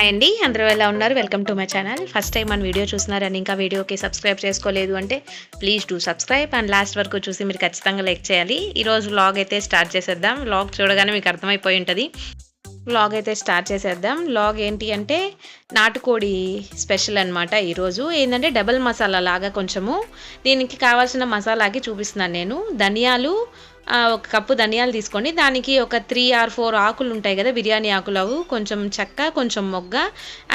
Hi అండి. అందరూ ఎలా ఉన్నారు? Welcome to my channel first time మన వీడియో చూస్తున్నారని ఇంకా వీడియోకి సబ్స్క్రైబ్ చేసుకోలేదు అంటే please do subscribe and last వరకు చూసి మీరు ఖచ్చితంగా లైక్ చేయాలి. ఈరోజు వ్లాగ్ అయితే స్టార్ట్ చేసేద్దాం. వ్లాగ్ చూడగానే మీకు అర్థమైపోయి ఉంటుంది. వ్లాగ్ అయితే స్టార్ట్ చేసేద్దాం. వ్లాగ్ ఏంటి అంటే నాటుకోడి స్పెషల్ అనమాట ఈరోజు ఏంటంటే డబల్ మసాలా లాగా కొంచెము దీనికి కావాల్సిన మసాలాకి చూపిస్తున్నాను నేను. ధనియాలు ఒక కప్పు ధనియాలు తీసుకోండి దానికి ఒక త్రీ ఆర్ ఫోర్ ఆకులు ఉంటాయి కదా బిర్యానీ ఆకులు అవు కొంచెం చెక్క కొంచెం మొగ్గ.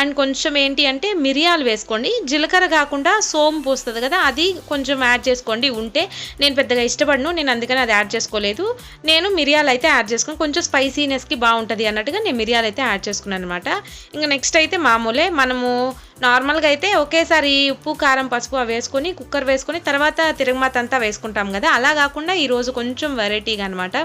అండ్ కొంచెం ఏంటి అంటే మిరియాలు వేసుకోండి. జీలకర్ర కాకుండా సోంపు పోస్తుంది కదా అది కొంచెం యాడ్ చేసుకోండి. ఉంటే నేను పెద్దగా ఇష్టపడను నేను అందుకని అది యాడ్ చేసుకోలేదు. నేను మిరియాలు అయితే యాడ్ చేసుకుని కొంచెం స్పైసీనెస్కి బాగుంటుంది అన్నట్టుగా నేను మిరియాలు అయితే యాడ్ చేసుకున్నాను అనమాట ఇంకా నెక్స్ట్ అయితే మామూలే మనము నార్మల్గా అయితే ఒకేసారి ఉప్పు కారం పసుపు అవి వేసుకొని కుక్కర్ వేసుకొని తర్వాత తిరగమాత అంతా వేసుకుంటాం కదా. అలా కాకుండా ఈరోజు కొంచెం వెరైటీగా అనమాట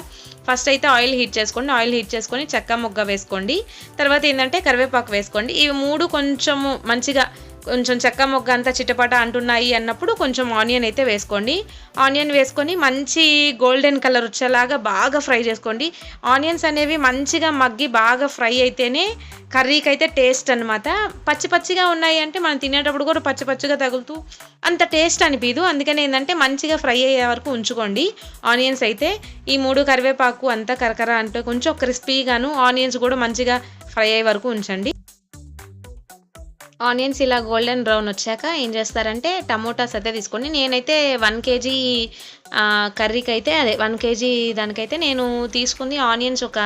ఫస్ట్ అయితే ఆయిల్ హీట్ చేసుకోండి. ఆయిల్ హీట్ చేసుకొని చెక్క మొగ్గ వేసుకోండి. తర్వాత ఏంటంటే కరివేపాకు వేసుకోండి. ఇవి మూడు కొంచెము మంచిగా కొంచెం చెక్క మొగ్గ అంతా చిటపట అంటున్నాయి అన్నప్పుడు కొంచెం ఆనియన్ అయితే వేసుకోండి. ఆనియన్ వేసుకొని మంచి గోల్డెన్ కలర్ వచ్చేలాగా బాగా ఫ్రై చేసుకోండి. ఆనియన్స్ అనేవి మంచిగా మగ్గి బాగా ఫ్రై అయితేనే కర్రీకి అయితే టేస్ట్ అనమాట పచ్చి పచ్చిగా ఉన్నాయి అంటే మనం తినేటప్పుడు కూడా పచ్చి పచ్చిగా తగులుతూ అంత టేస్ట్ అనిపించదు అందుకని ఏంటంటే మంచిగా ఫ్రై అయ్యే వరకు ఉంచుకోండి. ఆనియన్స్ అయితే ఈ మూడు కరివేపాకు అంతా కరకర అంటే కొంచెం క్రిస్పీగాను ఆనియన్స్ కూడా మంచిగా ఫ్రై అయ్యే వరకు ఉంచండి. ఆనియన్స్ ఇలా గోల్డెన్ బ్రౌన్ వచ్చాక ఏం చేస్తారంటే టమోటాస్ అయితే తీసుకోండి నేనైతే వన్ కేజీ కర్రీకి అయితే అదే వన్ కేజీ దానికైతే నేను తీసుకుంది ఆనియన్స్ ఒక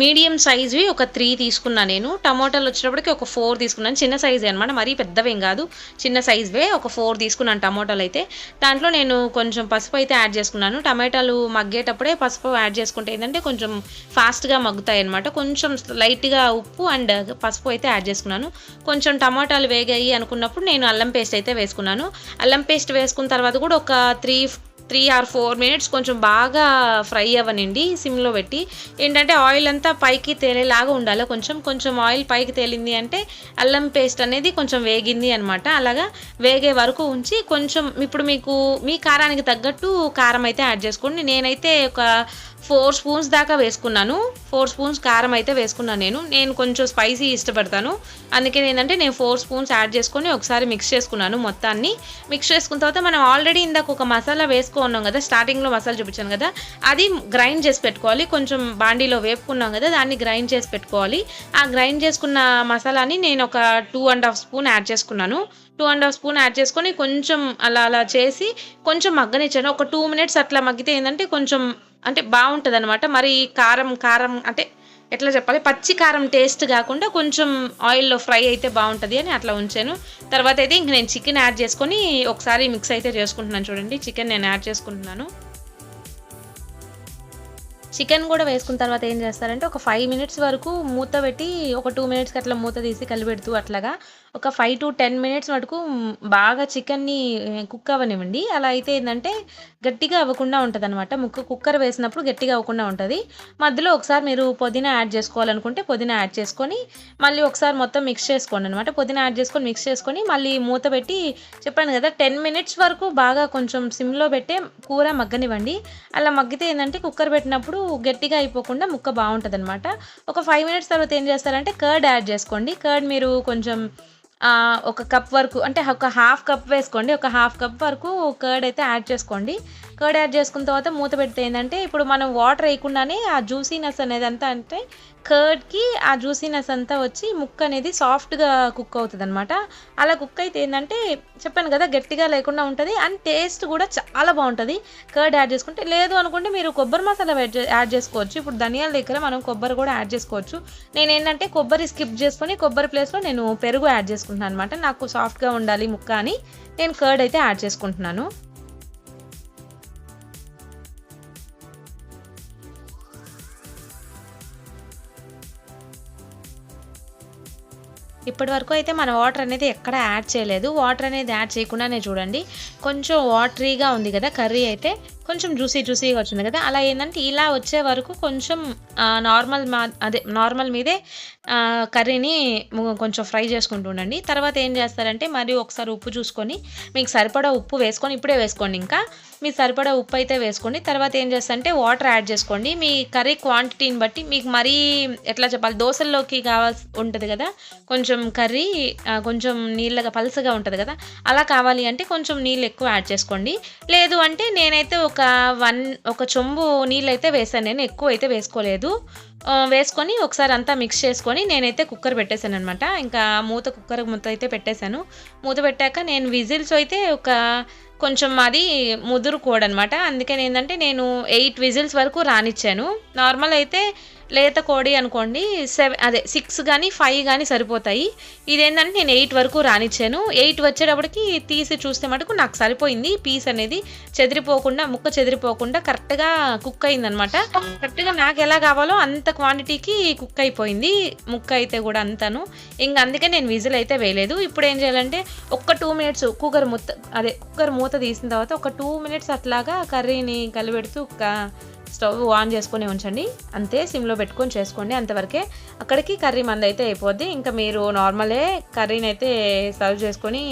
మీడియం సైజ్వి ఒక త్రీ తీసుకున్నా నేను. టమోటాలు వచ్చేటప్పటికి ఒక ఫోర్ తీసుకున్నాను. చిన్న సైజే అనమాట మరీ పెద్దవేం కాదు. చిన్న సైజ్వే ఒక ఫోర్ తీసుకున్నాను టమోటాలు అయితే. దాంట్లో నేను కొంచెం పసుపు అయితే యాడ్ చేసుకున్నాను. టమాటాలు మగ్గేటప్పుడే పసుపు యాడ్ చేసుకుంటే ఏంటంటే కొంచెం ఫాస్ట్గా మగ్గుతాయి అనమాట కొంచెం లైట్గా ఉప్పు అండ్ పసుపు అయితే యాడ్ చేసుకున్నాను. కొంచెం టమాటాలు వేగాయి అనుకున్నప్పుడు నేను అల్లం పేస్ట్ అయితే వేసుకున్నాను. అల్లం పేస్ట్ వేసుకున్న తర్వాత కూడా ఒక three three or four minutes కొంచెం బాగా ఫ్రై అవ్వనండి సిమ్లో పెట్టి ఏంటంటే ఆయిల్ అంతా పైకి తేలేలాగా ఉండాలి. కొంచెం కొంచెం ఆయిల్ పైకి తేలింది అంటే అల్లం పేస్ట్ అనేది కొంచెం వేగింది అనమాట అలాగా వేగే వరకు ఉంచి కొంచెం ఇప్పుడు మీకు మీ కారానికి తగ్గట్టు కారం అయితే యాడ్ చేసుకోండి. నేనైతే ఒక ఫోర్ స్పూన్స్ దాకా వేసుకున్నాను. ఫోర్ స్పూన్స్ కారం అయితే వేసుకున్నాను నేను. నేను కొంచెం స్పైసీ ఇష్టపడతాను. అందుకే ఏంటంటే నేను ఫోర్ స్పూన్స్ యాడ్ చేసుకొని ఒకసారి మిక్స్ చేసుకున్నాను మొత్తాన్ని. మిక్స్ చేసుకున్న తర్వాత మనం ఆల్రెడీ ఇందాక ఒక మసాలా వేసుకున్నాం కదా స్టార్టింగ్లో మసాలా చూపించాను కదా అది గ్రైండ్ చేసి పెట్టుకోవాలి. కొంచెం బాండీలో వేపుకున్నాం కదా దాన్ని గ్రైండ్ చేసి పెట్టుకోవాలి. ఆ గ్రైండ్ చేసుకున్న మసాలాని నేను ఒక two and half spoon add చేసుకున్నాను. Two and half spoon add చేసుకొని కొంచెం అలా అలా చేసి కొంచెం మగ్గనిచ్చాను. ఒక టూ మినిట్స్ అట్లా మగ్గితే ఏంటంటే కొంచెం అంటే బాగుంటుంది అనమాట మరి కారం కారం అంటే ఎట్లా చెప్పాలి? పచ్చి కారం టేస్ట్ కాకుండా కొంచెం ఆయిల్లో ఫ్రై అయితే బాగుంటుంది అని అట్లా ఉంచాను. తర్వాత అయితే ఇంక నేను చికెన్ యాడ్ చేసుకొని ఒకసారి మిక్స్ అయితే చేసుకుంటున్నాను చూడండి. చికెన్ నేను యాడ్ చేసుకుంటున్నాను. చికెన్ కూడా వేసుకున్న తర్వాత ఏం చేస్తారంటే ఒక ఫైవ్ మినిట్స్ వరకు మూత పెట్టి ఒక టూ మినిట్స్కి అట్లా మూత తీసి కలిపెడుతూ అట్లాగా ఒక ఫైవ్ టు టెన్ మినిట్స్ వరకు బాగా చికెన్ని కుక్ అవ్వనివ్వండి. అలా అయితే ఏంటంటే గట్టిగా అవ్వకుండా ఉంటుంది అనమాట ముక్క కుక్కర్ వేసినప్పుడు గట్టిగా అవ్వకుండా ఉంటుంది. మధ్యలో ఒకసారి మీరు పుదీనా యాడ్ చేసుకోవాలనుకుంటే పుదీనా యాడ్ చేసుకొని మళ్ళీ ఒకసారి మొత్తం మిక్స్ చేసుకోండి అనమాట పుదీనా యాడ్ చేసుకొని మిక్స్ చేసుకొని మళ్ళీ మూత పెట్టి చెప్పాను కదా టెన్ మినిట్స్ వరకు బాగా కొంచెం సిమ్లో పెట్టే కూర మగ్గనివ్వండి. అలా మగ్గితే ఏంటంటే కుక్కర్ పెట్టినప్పుడు గట్టిగా అయిపోకుండా ముక్క బాగుంటుంది అనమాట ఒక ఫైవ్ మినిట్స్ తర్వాత ఏం చేస్తారంటే కర్డ్ యాడ్ చేసుకోండి. కర్డ్ మీరు కొంచెం ఒక కప్ వరకు అంటే ఒక హాఫ్ కప్ వేసుకోండి. ఒక హాఫ్ కప్ వరకు కర్డ్ అయితే యాడ్ చేసుకోండి. కర్డ్ యాడ్ చేసుకున్న తర్వాత మూత పెడితే ఏంటంటే ఇప్పుడు మనం వాటర్ వేయకుండానే ఆ జ్యూసీనెస్ అనేది అంతా అంటే కర్డ్కి ఆ జ్యూసీనెస్ అంతా వచ్చి ముక్క అనేది సాఫ్ట్గా కుక్ అవుతుంది అనమాట అలా కుక్ అయితే ఏంటంటే చెప్పాను కదా గట్టిగా లేకుండా ఉంటుంది అండ్ టేస్ట్ కూడా చాలా బాగుంటుంది. కర్డ్ యాడ్ చేసుకుంటే లేదు అనుకుంటే మీరు కొబ్బరి మసాలా యాడ్ చేసుకోవచ్చు. ఇప్పుడు ధనియాల దగ్గర మనం కొబ్బరి కూడా యాడ్ చేసుకోవచ్చు. నేను ఏంటంటే కొబ్బరి స్కిప్ చేసుకొని కొబ్బరి ప్లేస్లో నేను పెరుగు యాడ్ చేసుకుంటున్నాను అనమాట నాకు సాఫ్ట్గా ఉండాలి ముక్క అని నేను కర్డ్ అయితే యాడ్ చేసుకుంటున్నాను. ఇప్పటి వరకు అయితే మన వాటర్ అనేది ఎక్కడ యాడ్ చేయలేదు. వాటర్ అనేది యాడ్ చేయకుండానే చూడండి కొంచెం వాటరీగా ఉంది కదా కర్రీ అయితే కొంచెం జ్యూసీ జ్యూసీగా వచ్చింది కదా. అలా ఏంటంటే ఇలా వచ్చే వరకు కొంచెం నార్మల్ మా అదే నార్మల్ మీదే కర్రీని కొంచెం ఫ్రై చేసుకుంటూ ఉండండి. తర్వాత ఏం చేస్తారంటే మరి ఒకసారి ఉప్పు చూసుకొని మీకు సరిపడా ఉప్పు వేసుకొని ఇప్పుడే వేసుకోండి ఇంకా. మీ సరిపడా ఉప్పు అయితే వేసుకోండి. తర్వాత ఏం చేస్తారంటే వాటర్ యాడ్ చేసుకోండి. మీ కర్రీ క్వాంటిటీని బట్టి మీకు మరీ ఎట్లా చెప్పాలి దోశల్లోకి కావాల్సి ఉంటుంది కదా? కొంచెం కర్రీ కొంచెం నీళ్ళగా పలుసగా ఉంటుంది కదా? అలా కావాలి అంటే కొంచెం నీళ్ళు ఎక్కువ యాడ్ చేసుకోండి. లేదు అంటే నేనైతే ఒక వన్ ఒక చెంబు నీళ్ళు అయితే వేసాను నేను ఎక్కువ అయితే వేసుకోలేదు వేసుకొని ఒకసారి అంతా మిక్స్ చేసుకొని నేనైతే కుక్కర్ పెట్టేశాను అనమాట ఇంకా మూత కుక్కర్ మూత అయితే పెట్టేశాను. మూత పెట్టాక నేను విజిల్స్ అయితే ఒక కొంచెం అది ముదురు కోడ్ అనమాట అందుకని ఏంటంటే నేను ఎయిట్ విజిల్స్ వరకు రానిచ్చాను. నార్మల్ అయితే లేత కోడి అనుకోండి సెవెన్ అదే సిక్స్ కానీ ఫైవ్ కానీ సరిపోతాయి. ఇదేంటంటే నేను ఎయిట్ వరకు రానిచ్చాను. ఎయిట్ వచ్చేటప్పటికి తీసి చూస్తే మటుకు నాకు సరిపోయింది. పీస్ అనేది చెదిరిపోకుండా ముక్క చెదిరిపోకుండా కరెక్ట్గా కుక్ అయిందనమాట. కరెక్ట్గా నాకు ఎలా కావాలో అంత క్వాంటిటీకి కుక్ అయిపోయింది. ముక్క అయితే కూడా అంతాను. ఇంక అందుకే నేను విజిల్ అయితే వేయలేదు. ఇప్పుడు ఏం చేయాలంటే ఒక్క టూ మినిట్స్ కుక్కర్ మూత అదే కుక్కర్ మూత తీసిన తర్వాత ఒక టూ మినిట్స్ అట్లాగా కర్రీని కలిపెడుతూ స్టవ్ ఆన్ చేసుకొని ఉంచండి. అంతే సిమ్లో పెట్టుకొని చేసుకోండి. అంతవరకే అక్కడికి కర్రీ మంది అయితే అయిపోద్ది. ఇంకా మీరు నార్మలే కర్రీని అయితే సర్వ్ చేసుకొని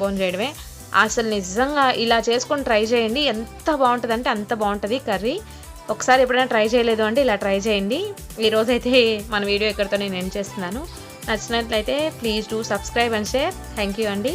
బోన్ చేయడమే. అసలు నిజంగా ఇలా చేసుకొని ట్రై చేయండి. ఎంత బాగుంటుంది అంటే అంత బాగుంటుంది కర్రీ. ఒకసారి ఎప్పుడైనా ట్రై చేయలేదు అంటే ఇలా ట్రై చేయండి. ఈరోజైతే మన వీడియో ఇక్కడితో నేను ఎండ్ చేస్తున్నాను. నచ్చినట్లయితే please do subscribe and share. Thank you అండి.